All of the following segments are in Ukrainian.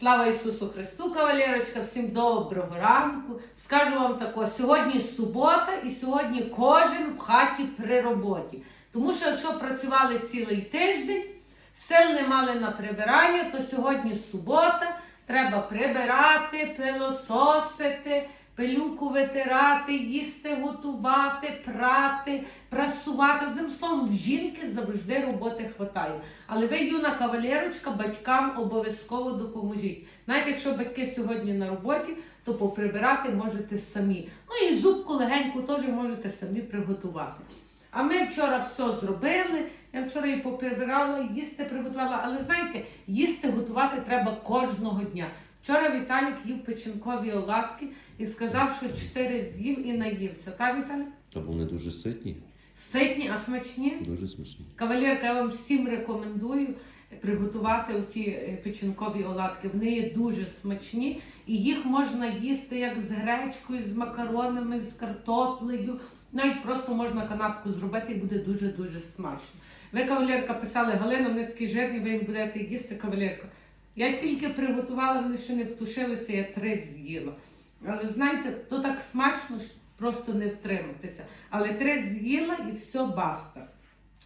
Слава Ісусу Христу, кавалерочка, всім доброго ранку. Скажу вам тако, сьогодні субота і сьогодні кожен в хаті при роботі. Тому що якщо працювали цілий тиждень, сил не мали на прибирання, то сьогодні субота, треба прибирати, пилососити, пилюку витирати, їсти, готувати, прати, прасувати. Одним словом, жінки завжди роботи хватає. Але ви, юна кавалерочка, батькам обов'язково допоможіть. Навіть якщо батьки сьогодні на роботі, то поприбирати можете самі. Ну і зубку легеньку теж можете самі приготувати. А ми вчора все зробили. Я вчора і поприбирала, і їсти приготувала. Але знаєте, їсти готувати треба кожного дня. Вчора Віталік їв печінкові оладки і сказав, що чотири з'їв і наївся. Так, Віталік? Та вони дуже ситні, Ситні, а смачні? дуже смачні. Кавалерка, я вам всім рекомендую приготувати ті печінкові оладки. Вони є дуже смачні, і їх можна їсти як з гречкою, з макаронами, з картоплею. Навіть просто можна канапку зробити і буде дуже-дуже смачно. Ви, кавалерка, писали, Галина, вони такі жирні, ви їм будете їсти, кавалерка. Я тільки приготувала, вони ще не втушилися, я три з'їла. Але знаєте, то так смачно, що просто не втриматися. Але три з'їла і все баста.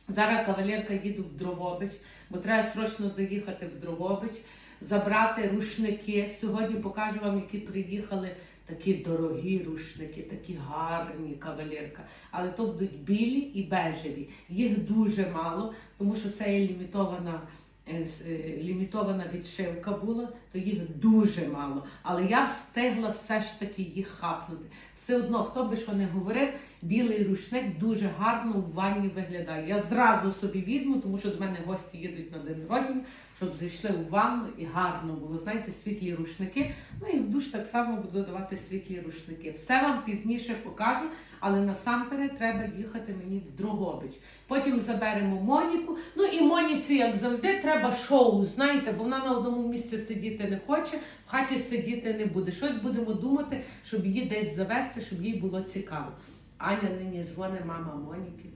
Зараз кавалерка їду в Дрогобич, бо треба срочно заїхати в Дрогобич, забрати рушники. Сьогодні покажу вам, які приїхали такі дорогі рушники, такі гарні кавалерка. Але то будуть білі і бежеві. Їх дуже мало, тому що це є лімітована. е, е, Лімітована відшивка була, то їх дуже мало. Але я встигла все ж таки їх хапнути. Все одно, хто би що не говорив, білий рушник дуже гарно в ванні виглядає. Я зразу собі візьму, тому що до мене гості їдуть на день народження, щоб зайшли у ванну і гарно було. Знаєте, світлі рушники. Ну і в душ так само буду давати світлі рушники. Все вам пізніше покажу, але насамперед треба їхати мені в Дрогобич. Потім заберемо Моніку. Ну і Моніці, як завжди, треба шоу, знаєте, бо вона на одному місці сидіти не хоче, в хаті сидіти не буде. Щось будемо думати, щоб її десь завести, щоб їй було цікаво. Аня нині дзвонить мама Моніки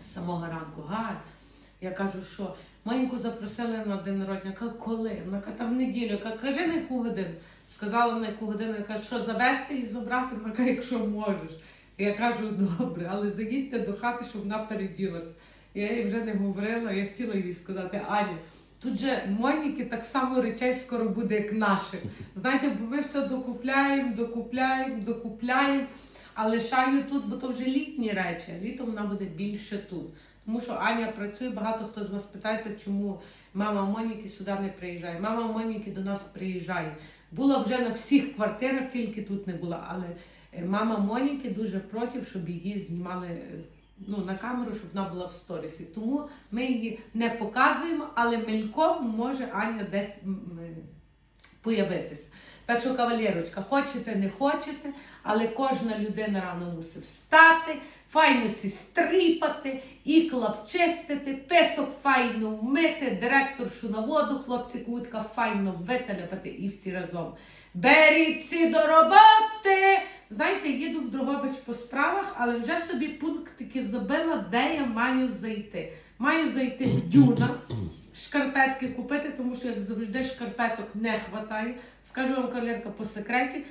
з самого ранку. Галь, я кажу, що Моніку запросили на день народження. Кажу, коли? Вона каже, «Та в неділю. Кажу, кажи на яку годину. Сказала на яку годину. Я кажу, що завести і забрати, вона каже, якщо можеш. Я кажу, добре, але заїдьте до хати, щоб вона переділася. Я їй вже не говорила, я хотіла їй сказати, Аня, тут же Моніки так само речей скоро буде, як наших. Знаєте, бо ми все докупляємо, докупляємо, докупляємо, а лишаю тут, бо то вже літні речі, літом вона буде більше тут. Тому що Аня працює, багато хто з вас питається, чому мама Моніки сюди не приїжджає. Мама Моніки до нас приїжджає. Була вже на всіх квартирах, тільки тут не була. Але е, мама Моніки дуже проти, щоб її знімали ну, на камеру, щоб вона була в сторісі. Тому ми її не показуємо, але мельком може Аня десь появитися. Так що, кавалерочка, хочете, не хочете, але кожна людина рано мусить встати, файно сі стріпати, ікла вчистити, песок файно вмити, директоршу на воду, хлопці кутка файно вителяпати і всі разом. Беріться до роботи! Знаєте, їду в Дрогобич по справах, але вже собі пунктики забила, де я маю зайти. Маю зайти в дюна, шкарпетки купити, тому що, як завжди, шкарпеток не вистачає. Скажу вам, кавалерка, по секреті.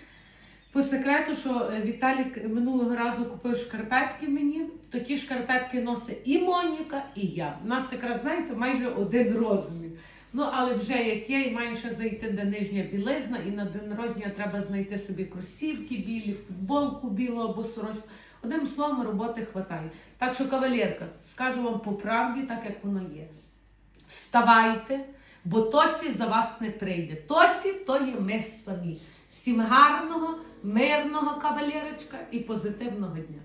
По секрету, що е, Віталік минулого разу купив шкарпетки мені, то ті шкарпетки носить і Моніка, і я. У нас якраз, знаєте, майже один розмір. Ну, але вже як є, і маю ще зайти де нижня білизна, і на день народження треба знайти собі кросівки білі, футболку білу або сорочку. Одним словом, роботи хватає. Так що, кавалерка, скажу вам по правді, так як воно є. Вставайте, бо Тосі за вас не прийде. Тосі то є ми самі. Всім гарного, мирного кавалерочка і позитивного дня.